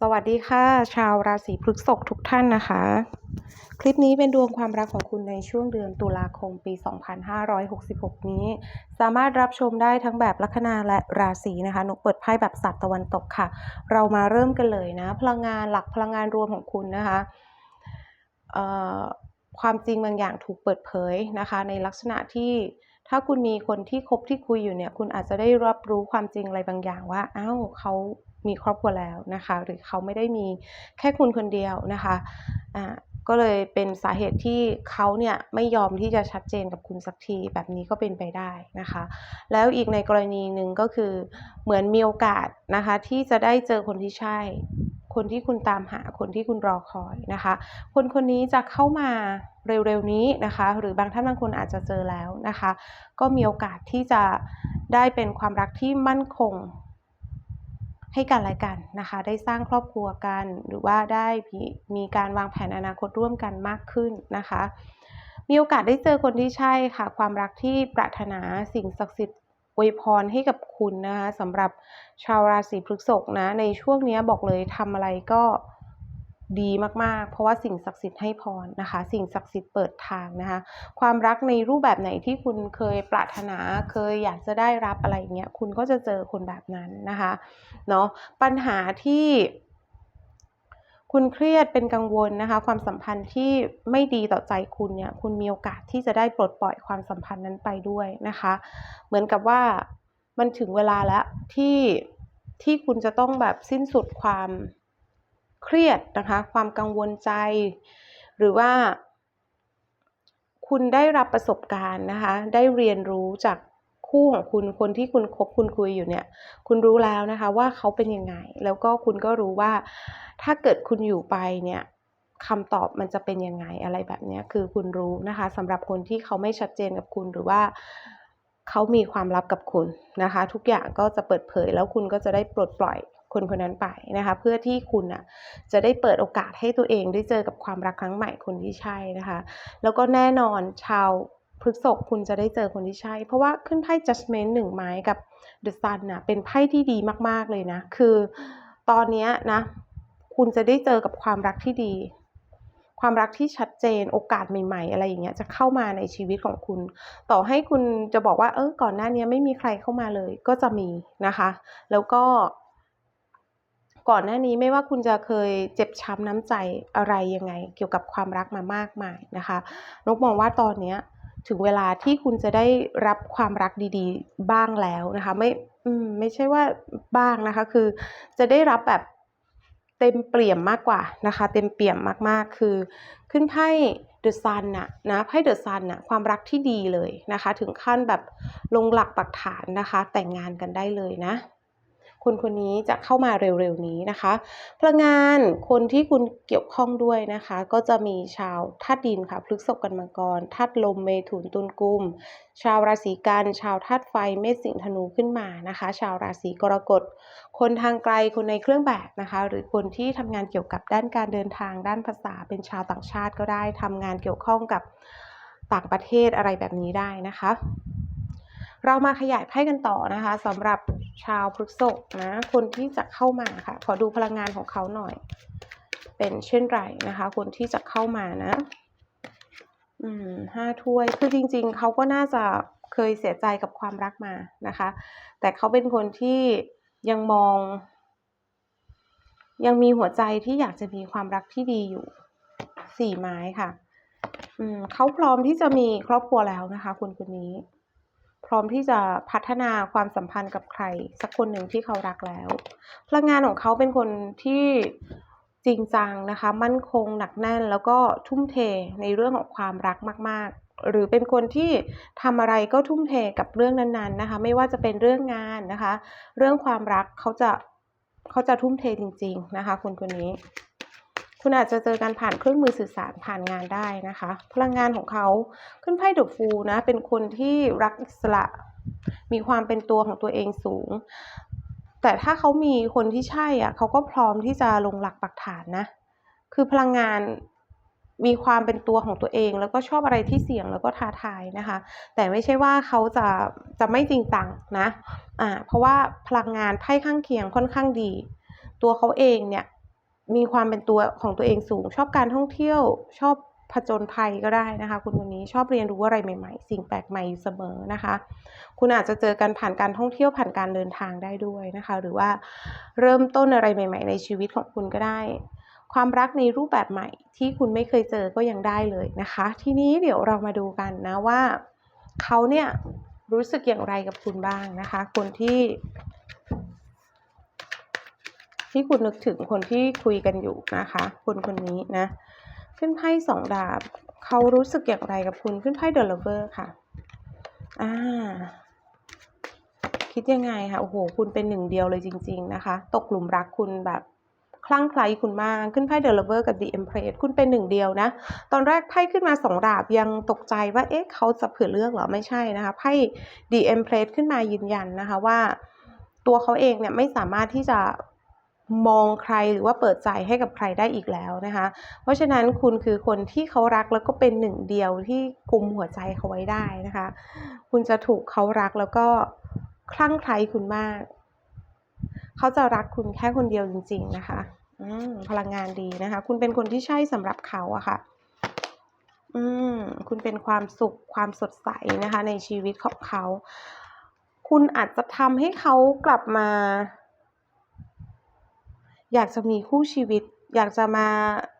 สวัสดีค่ะ ชาวราศีพฤษภทุกท่านนะคะ คลิปนี้เป็นดวงความรักของคุณในช่วงเดือนตุลาคมปี 2566 นี้ สามารถรับชมได้ทั้งแบบลัคนาและราศีนะคะนูเปิดไพ่แบบสัตว์ตะวันตกค่ะ เรามาเริ่มกันเลยนะ พลังงานหลักพลังงานรวมของคุณนะคะเอ่อความจริงบางอย่างถูกเปิดเผยนะคะ ในลักษณะที่ถ้าคุณมีคนที่คบที่คุยอยู่เนี่ย คุณอาจจะได้รับรู้ความจริงอะไรบางอย่างว่า อ้าวเขา มีครอบครัวแล้วนะคะ หรือเขาไม่ได้มีแค่คุณคนเดียวนะคะอ่าก็เลยเป็นสาเหตุที่เขาเนี่ยไม่ยอมที่จะชัดเจนกับคุณสักทีแบบนี้ก็เป็นไปได้นะคะ แล้วอีกในกรณีหนึ่งก็คือเหมือนมีโอกาสนะคะที่จะได้เจอคนที่ใช่ คนที่คุณตามหาคนที่คุณรอคอยนะคะ คนคนนี้จะเข้ามาเร็วๆนี้นะคะ หรือบางท่านบางคนอาจจะเจอแล้วนะคะ ก็มีโอกาสที่จะได้เป็นความรักที่มั่นคง ให้กันและกันนะคะ ได้สร้างครอบครัวกัน หรือว่าได้มีมีการวางแผนอนาคตร่วมกันมากขึ้นนะคะ มีโอกาสได้เจอคนที่ใช่ค่ะ ความรักที่ปรารถนาสิ่งศักดิ์สิทธิ์อวยพรให้กับคุณนะคะสำหรับชาวราศีพฤษภนะ ในช่วงนี้บอกเลยทำอะไรก็ ดีมากๆ เพราะว่าสิ่งศักดิ์สิทธิ์ให้พรนะคะ สิ่งศักดิ์สิทธิ์เปิดทางนะคะ ความรักในรูปแบบไหนที่คุณเคยปรารถนาเคยอยากจะได้รับอะไรเงี้ยคุณก็จะเจอคนแบบนั้นนะคะเนาะปัญหาที่คุณเครียดเป็นกังวลนะคะ ความสัมพันธ์ที่ไม่ดีต่อใจคุณเนี่ยคุณมีโอกาสที่จะได้ปลดปล่อยความสัมพันธ์นั้นไปด้วยนะคะ เหมือนกับว่ามันถึงเวลาแล้วที่ที่คุณจะต้องแบบสิ้นสุดความ เครียดนะคะ ความกังวลใจ หรือว่า คุณได้รับประสบการณ์นะคะ ได้เรียนรู้จากคู่ของคุณคนที่คุณคบคุณคุยอยู่เนี่ย คุณรู้แล้วนะคะว่าเขาเป็นยังไง แล้วก็คุณก็รู้ว่า ถ้าเกิดคุณอยู่ไปเนี่ยคำตอบมันจะเป็นยังไงอะไรแบบนี้คือคุณรู้นะคะสำหรับคนที่เขาไม่ชัดเจนกับคุณหรือว่าเขามีความลับกับคุณนะคะ ทุกอย่างก็จะเปิดเผยแล้วคุณก็จะได้ปลดปล่อย คนคนนั้นไปนะคะ เพื่อที่คุณอะจะได้เปิดโอกาสให้ตัวเองได้เจอกับความรักครั้งใหม่คนที่ใช่นะคะ แล้วก็แน่นอนชาวพฤษภคุณจะได้เจอคนที่ใช่ เพราะว่าขึ้นไพ่ judgment หนึ่งไม้กับ the sun นะเป็นไพ่ที่ดีมาก ๆ เลยนะ คือตอนนี้นะ คุณจะได้เจอกับความรักที่ดี ความรักที่ชัดเจนโอกาสใหม่ๆ อะไรอย่างเงี้ยจะเข้ามาในชีวิตของคุณ ต่อให้คุณจะบอกว่าเออก่อนหน้านี้ไม่มีใครเข้ามาเลย ก็จะมีนะคะ แล้วก็ ก่อนหน้านี้ไม่ว่าคุณจะเคยเจ็บช้ำน้ำใจอะไรยังไง เกี่ยวกับความรักมามากมายนะคะนกมองว่าตอนนี้ถึงเวลาที่คุณจะได้รับความรักดีๆ บ้างแล้วนะคะไม่ไม่ใช่ว่าบ้างนะคะ คือจะได้รับแบบเต็มเปี่ยมมากกว่านะคะ เต็มเปี่ยมมากๆ คือขึ้นไพ่เดอะซันน่ะนะไพ่เดอะซันน่ะความรักที่ดีเลยนะคะ ถึงขั้นแบบลงหลักปักฐานนะคะ แต่งงานกันได้เลยนะ คนคนนี้จะเข้ามาเร็วๆนี้นะคะ พลังงานคนที่คุณเกี่ยวข้องด้วยนะคะ ก็จะมีชาวธาตุดินค่ะพฤกษภกันมังกรธาตุลมเมถุนตุลกุม ชาวราศีกัน ชาวธาตุไฟเมษสิงห์ธนูขึ้นมานะคะ ชาวราศีกรกฎ คนทางไกลคนในเครื่องแบบนะคะ หรือคนที่ทำงานเกี่ยวกับด้านการเดินทางด้านภาษาเป็นชาวต่างชาติก็ได้ทำงานเกี่ยวข้องกับต่างประเทศอะไรแบบนี้ได้นะคะ เรามาขยายไพ่กันต่อนะคะสำหรับชาวพฤษภนะ คนที่จะเข้ามาค่ะ ขอดูพลังงานของเขาหน่อย เป็นเช่นไรนะคะ คนที่จะเข้ามานะ อืมห้าถ้วย คือจริง ๆ เขาก็น่าจะเคยเสียใจกับความรักมานะคะ แต่เขาเป็นคนที่ยังมอง ยังมีหัวใจที่อยากจะมีความรักที่ดีอยู่สี่ไม้ค่ะ อืมเขาพร้อมที่จะมีครอบครัวแล้วนะคะคนคนนี้ ร้อมที่จะพัฒนาความสัมพันธ์กับใคร สักคนหนึ่งที่เขารักแล้ว พลังงานของเขาเป็นคนที่จริงจังนะคะ มั่นคงหนักแน่น แล้วก็ทุ่มเทในเรื่องของความรักมาก ๆ หรือเป็นคนที่ทำอะไรก็ทุ่มเทกับเรื่องนั้นๆนะคะ ไม่ว่าจะเป็นเรื่องงานนะคะ เรื่องความรักเขาจะเขาจะทุ่มเทจริง ๆ นะคะ คนคนนี้ คุณอาจจะเจอการผ่านเครื่องมือสื่อสารผ่านงานได้นะคะ พลังงานของเขาขึ้นไพ่ดอกฟูนะ เป็นคนที่รักอิสระ มีความเป็นตัวของตัวเองสูง แต่ถ้าเขามีคนที่ใช่อะเขาก็พร้อมที่จะลงหลักปักฐานนะ คือพลังงานมีความเป็นตัวของตัวเอง แล้วก็ชอบอะไรที่เสี่ยงแล้วก็ท้าทายนะคะ แต่ไม่ใช่ว่าเขาจะจะไม่จริงจังนะอ่าเพราะว่าพลังงานไพ่ข้างเคียงค่อนข้างดี ตัวเขาเองเนี่ย มีความเป็นตัวของตัวเองสูง ชอบการท่องเที่ยว ชอบผจญภัยก็ได้นะคะ คุณคนนี้ชอบเรียนรู้อะไรใหม่ ๆ สิ่งแปลกใหม่อยู่เสมอนะคะ คุณอาจจะเจอกันผ่านการท่องเที่ยวผ่านการเดินทางได้ด้วยนะคะ หรือว่าเริ่มต้นอะไรใหม่ ๆ ในชีวิตของคุณก็ได้ ความรักในรูปแบบใหม่ที่คุณไม่เคยเจอก็ยังได้เลยนะคะ ทีนี้เดี๋ยวเรามาดูกันนะว่าเขาเนี่ยรู้สึกอย่างไรกับคุณบ้างนะคะ คนที่ ที่คุณนึกถึงคนที่คุยกันอยู่นะคะ คนคนนี้นะขึ้นไพ่สองดาบเขารู้สึกอย่างไรกับคุณขึ้นไพ่เดลเวอร์ค่ะอ่าคิดยังไงคะโอ้โห คุณเป็นหนึ่งเดียวเลยจริง ๆ นะคะ ตกหลุมรักคุณแบบคลั่งไคล้คุณมากขึ้นไพ่เดลเวอร์กับ The Empress คุณเป็นหนึ่งเดียวนะ ตอนแรกไพ่ขึ้นมาสองดาบยังตกใจว่าเอ๊ะเขาจะเผื่อเลือกเหรอไม่ใช่นะคะไพ่ The Empress ขึ้นมายืนยันนะคะว่า ตัวเขาเองเนี่ยไม่สามารถที่จะ มองใครหรือว่าเปิดใจให้กับใครได้อีกแล้วนะคะ เพราะฉะนั้นคุณคือคนที่เขารักแล้วก็เป็นหนึ่งเดียวที่กุมหัวใจเขาไว้ได้นะคะ คุณจะถูกเขารักแล้วก็คลั่งไคล้คุณมาก เขาจะรักคุณแค่คนเดียวจริง ๆ นะคะอืมพลังงานดีนะคะ คุณเป็นคนที่ใช่สำหรับเขาอะค่ะ อืม คุณเป็นความสุขความสดใสนะคะ ในชีวิตของเขา คุณอาจจะทำให้เขากลับมา อยากจะมีคู่ชีวิต อยากจะมา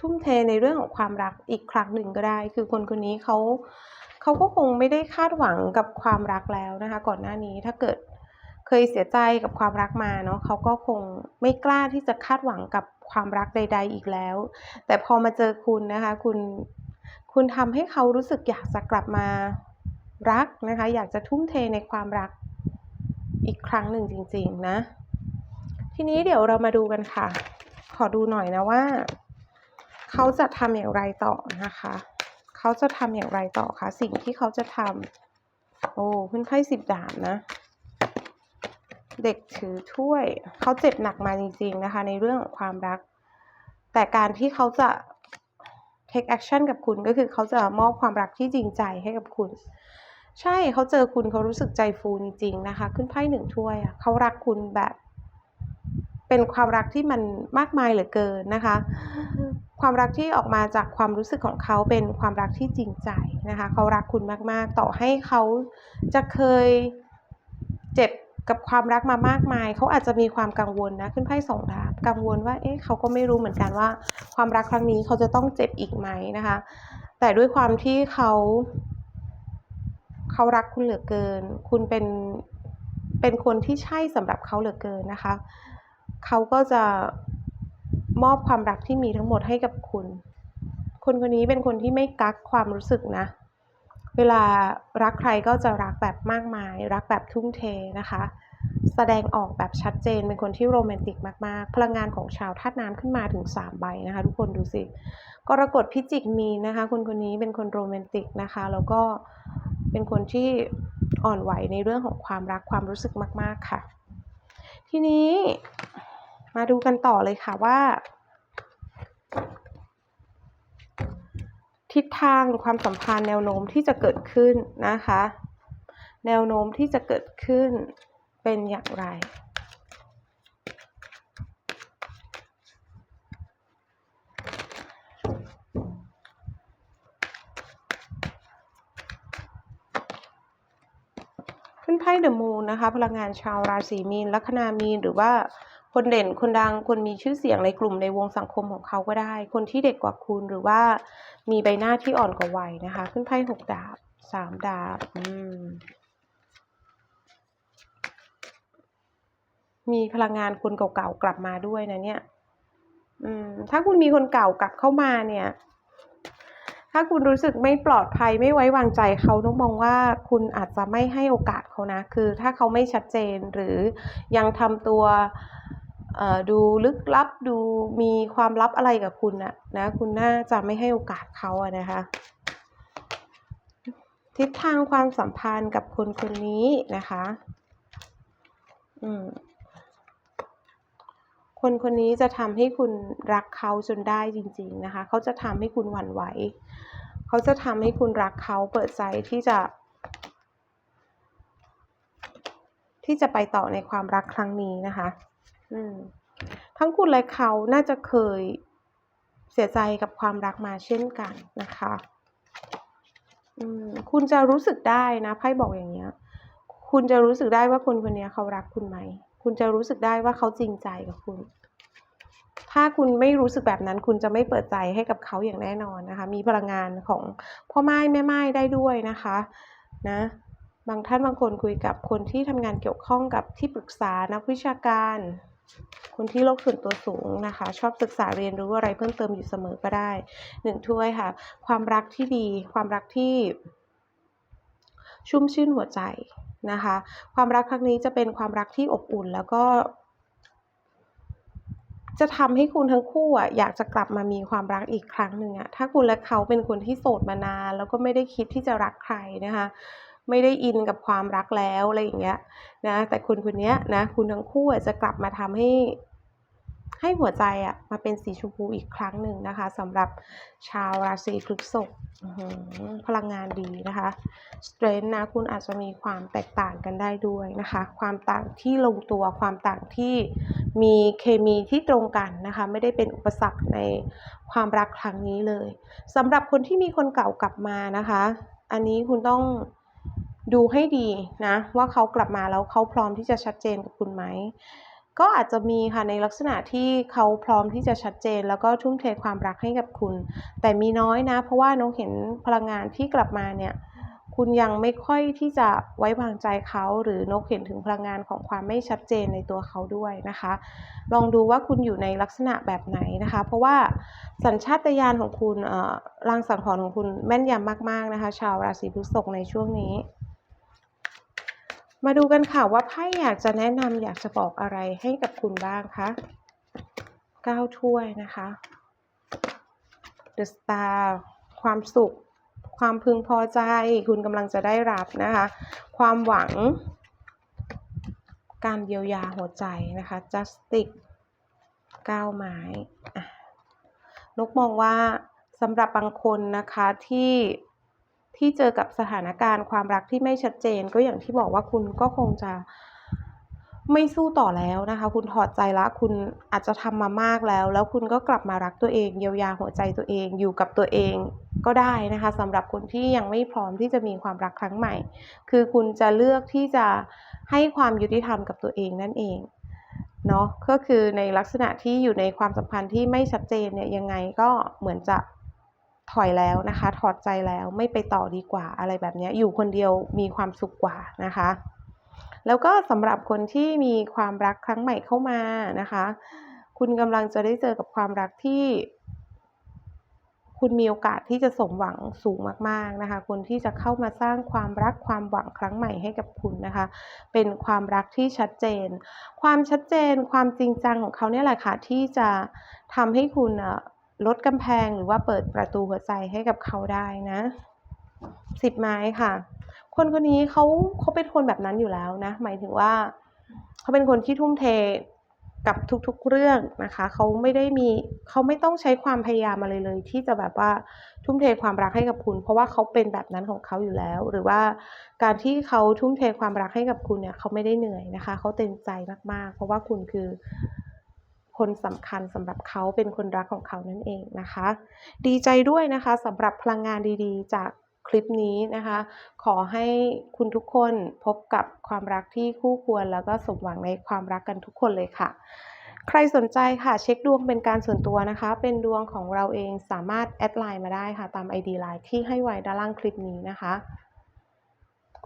ทุ่มเทในเรื่องของความรักอีกครั้งหนึ่งก็ได้ คือคนคนนี้เขาเขาก็คงไม่ได้คาดหวังกับความรักแล้วนะคะ ก่อนหน้านี้ถ้าเกิดเคยเสียใจกับความรักมาเนาะเขาก็คงไม่กล้าที่จะคาดหวังกับความรักใด ๆ อีกแล้ว แต่พอมาเจอคุณนะคะ คุณคุณทำให้เขารู้สึกอยากจะกลับมารักนะคะ อยากจะทุ่มเทในความรักอีกครั้งหนึ่งจริง ๆ นะ ทีนี้เดี๋ยวเรามาดูกันค่ะ ขอดูหน่อยนะว่า เขาจะทำอย่างไรต่อนะคะ เขาจะทำอย่างไรต่อคะสิ่งที่เขาจะทำโอ้ขึ้นไพ่สิบดาบนะ เด็กถือถ้วย เขาเจ็บหนักมาจริงๆนะคะ ในเรื่องของความรัก แต่การที่เขาจะ take action กับคุณก็คือเขาจะมอบความรักที่จริงใจให้กับคุณ ใช่เขาเจอคุณเขารู้สึกใจฟูจริงๆนะคะ ขึ้นไพ่หนึ่งถ้วยเขารักคุณแบบ เป็นความรักที่มันมากมายเหลือเกินนะคะ ความรักที่ออกมาจากความรู้สึกของเขาเป็นความรักที่จริงใจนะคะเขารักคุณมากๆ ต่อให้เขาจะเคยเจ็บกับความรักมามากมาย เขาอาจจะมีความกังวลนะขึ้นไพ่สองดาบกังวลว่าเอ๊ะเขาก็ไม่รู้เหมือนกันว่า ความรักครั้งนี้เขาจะต้องเจ็บอีกไหมนะคะ แต่ด้วยความที่เขาเขารักคุณเหลือเกิน คุณเป็นเป็นคนที่ใช่สำหรับเขาเหลือเกินนะคะ เขาก็จะมอบความรักที่มีทั้งหมดให้กับคุณ คนคนนี้เป็นคนที่ไม่กักความรู้สึกนะ เวลารักใครก็จะรักแบบมากมาย รักแบบทุ่มเทนะคะ แสดงออกแบบชัดเจนเป็นคนที่โรแมนติกมากๆ พลังงานของชาวธาตุน้ำขึ้นมาถึง 3 ใบนะคะ ทุกคนดูสิกรกฎพิจิกมีนนะคะ คนคนนี้เป็นคนโรแมนติกนะคะ แล้วก็เป็นคนที่อ่อนไหวในเรื่องของความรักความรู้สึกมาก ๆ ค่ะ ทีนี้มาดูกันต่อเลยค่ะว่า ทิศทางความสัมพันธ์แนวโน้มที่จะเกิดขึ้นนะคะ แนวโน้มที่จะเกิดขึ้นเป็นอย่างไร ขึ้นไพ่ เดอะมูนนะคะพลังงานชาวราศีมีนลัคนามีนหรือว่าคนเด่นคนดังคนมีชื่อเสียงในกลุ่มในวงสังคมของเขาก็ได้ คนที่เด็กกว่าคุณหรือว่ามีใบหน้าที่อ่อนกว่าวัยนะคะ ขึ้นไพ่หกดาบสามดาบอืมมีพลังงานคนเก่าๆกลับมาด้วยนะเนี่ยอืมถ้าคุณมีคนเก่ากลับเข้ามาเนี่ย ถ้าคุณรู้สึกไม่ปลอดภัยไม่ไว้วางใจเขาต้องมองว่าคุณอาจจะไม่ให้โอกาสเขานะ คือถ้าเขาไม่ชัดเจนหรือยังทำตัวดูลึกลับดูมีความลับอะไรกับคุณนะนะคุณน่าจะไม่ให้โอกาสเขาอะนะคะทิศทางความสัมพันธ์กับคนคนนี้นะคะ อืม คนคนนี้จะทำให้คุณรักเขาจนได้จริง ๆนะคะ เขาจะทำให้คุณหวั่นไหว เขาจะทำให้คุณรักเขาเปิดใจที่จะ ที่จะไปต่อในความรักครั้งนี้นะคะ อืม ทั้งคุณและเขาน่าจะเคยเสียใจกับความรักมาเช่นกันนะคะอืมคุณจะรู้สึกได้นะไพ่บอกอย่างเงี้ย คุณจะรู้สึกได้ว่าคนคนนี้เขารักคุณไหม คุณจะรู้สึกได้ว่าเขาจริงใจกับคุณ ถ้าคุณไม่รู้สึกแบบนั้น คุณจะไม่เปิดใจให้กับเขาอย่างแน่นอนนะคะ มีพลังงานของพ่อไม้แม่ไม้ได้ด้วยนะคะนะบางท่านบางคนคุยกับคนที่ทำงานเกี่ยวข้องกับที่ปรึกษานักวิชาการ คนที่โลกส่วนตัวสูงนะคะ ชอบศึกษาเรียนรู้อะไรเพิ่มเติมอยู่เสมอก็ได้หนึ่งถ้วยค่ะ ความรักที่ดี ความรักที่ ชุ่มชื่นหัวใจนะคะ ความรักครั้งนี้จะเป็นความรักที่อบอุ่นแล้วก็จะทำให้คุณทั้งคู่อะอยากจะกลับมามีความรักอีกครั้งหนึ่งอะถ้าคุณและเขาเป็นคนที่โสดมานาน แล้วก็ไม่ได้คิดที่จะรักใครนะคะ ไม่ได้อินกับความรักแล้วอะไรอย่างเงี้ยนะแต่คนคนนี้นะคุณทั้งคู่จะกลับมาทำให้ ให้หัวใจอะมาเป็นสีชมพูอีกครั้งหนึ่งนะคะสำหรับชาวราศีพฤษภพลังงานดีนะคะสเตรนนะคุณอาจจะมีความแตกต่างกันได้ด้วยนะคะ ความต่างที่ลงตัวความต่างที่มีเคมีที่ตรงกันนะคะ ไม่ได้เป็นอุปสรรคในความรักครั้งนี้เลยสำหรับคนที่มีคนเก่ากลับมานะคะ อันนี้คุณต้องดูให้ดีนะว่าเขากลับมาแล้วเขาพร้อมที่จะชัดเจนกับคุณไหม ก็อาจจะมีค่ะในลักษณะที่เขาพร้อมที่จะชัดเจน แล้วก็ทุ่มเทความรักให้กับคุณ แต่มีน้อยนะ เพราะว่าน้องเห็นพลังงานที่กลับมาเนี่ยคุณยังไม่ค่อยที่จะไว้วางใจเขาหรือนกเห็นถึงพลังงานของความไม่ชัดเจนในตัวเขาด้วยนะคะ ลองดูว่าคุณอยู่ในลักษณะแบบไหนนะคะ เพราะว่าสัญชาตญาณของคุณรางสังหรณ์ของคุณแม่นยำมากๆนะคะ ชาวราศีพฤษภในช่วงนี้ มาดูกันค่ะว่าไพ่อยากจะแนะนำอยากจะบอกอะไรให้กับคุณบ้างคะเก้าถ้วยนะคะ The Star ความสุข ความพึงพอใจ คุณกำลังจะได้รับนะคะ ความหวัง การเยียวยาหัวใจนะคะ Justice ก้าวไม้นกมองว่าสำหรับบางคนนะคะที่ ที่เจอกับสถานการณ์ความรักที่ไม่ชัดเจน ก็อย่างที่บอกว่าคุณก็คงจะไม่สู้ต่อแล้วนะคะ คุณถอดใจละ คุณอาจจะทำมามากแล้ว แล้วคุณก็กลับมารักตัวเองเยียวยาหัวใจตัวเองอยู่กับตัวเองก็ได้นะคะสำหรับคนที่ยังไม่พร้อมที่จะมีความรักครั้งใหม่ คือคุณจะเลือกที่จะให้ความยุติธรรมกับตัวเองนั่นเองเนาะก็คือในลักษณะที่อยู่ในความสัมพันธ์ที่ไม่ชัดเจนเนี่ยยังไงก็เหมือนจะ ถอยแล้วนะคะถอดใจแล้วไม่ไปต่อดีกว่าอะไรแบบนี้อยู่คนเดียวมีความสุขกว่านะคะ แล้วก็สำหรับคนที่มีความรักครั้งใหม่เข้ามานะคะ คุณกำลังจะได้เจอกับความรักที่ คุณมีโอกาสที่จะสมหวังสูงมากๆนะคะ คนที่จะเข้ามาสร้างความรักความหวังครั้งใหม่ให้กับคุณนะคะ เป็นความรักที่ชัดเจน ความชัดเจนความจริงจังของเขาเนี่ยแหละค่ะที่จะทำให้คุณ ลดกำแพงหรือว่าเปิดประตูหัวใจให้กับเขาได้นะสิบไม้ค่ะ คนคนนี้เขาเขาเป็นคนแบบนั้นอยู่แล้วนะ หมายถึงว่าเขาเป็นคนที่ทุ่มเทกับทุกๆเรื่องนะคะเขาไม่ได้มีเขาไม่ต้องใช้ความพยายามอะไรเลย ที่จะแบบว่าทุ่มเทความรักให้กับคุณ เพราะว่าเขาเป็นแบบนั้นของเขาอยู่แล้ว หรือว่าการที่เขาทุ่มเทความรักให้กับคุณเนี่ยเขาไม่ได้เหนื่อยนะคะเขาเต็มใจมากๆ เพราะว่าคุณคือ คนสำคัญสำหรับเขาเป็นคนรักของเขานั่นเองนะคะ ดีใจด้วยนะคะสำหรับพลังงานดีๆ จากคลิปนี้นะคะ ขอให้คุณทุกคนพบกับความรักที่คู่ควรแล้วก็สมหวังในความรักกันทุกคนเลยค่ะ ใครสนใจค่ะเช็คดวงเป็นการส่วนตัวนะคะ เป็นดวงของเราเองสามารถแอดไลน์มาได้ค่ะ ตาม ID ไลน์ที่ให้ไว้ด้านล่างคลิปนี้นะคะ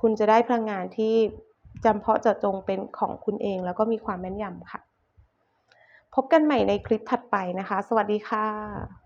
คุณจะได้พลังงานที่จำเพาะเจาะจงเป็นของคุณเองแล้วก็มีความแม่นยำค่ะ พบกันใหม่ในคลิปถัดไปนะคะ สวัสดีค่ะ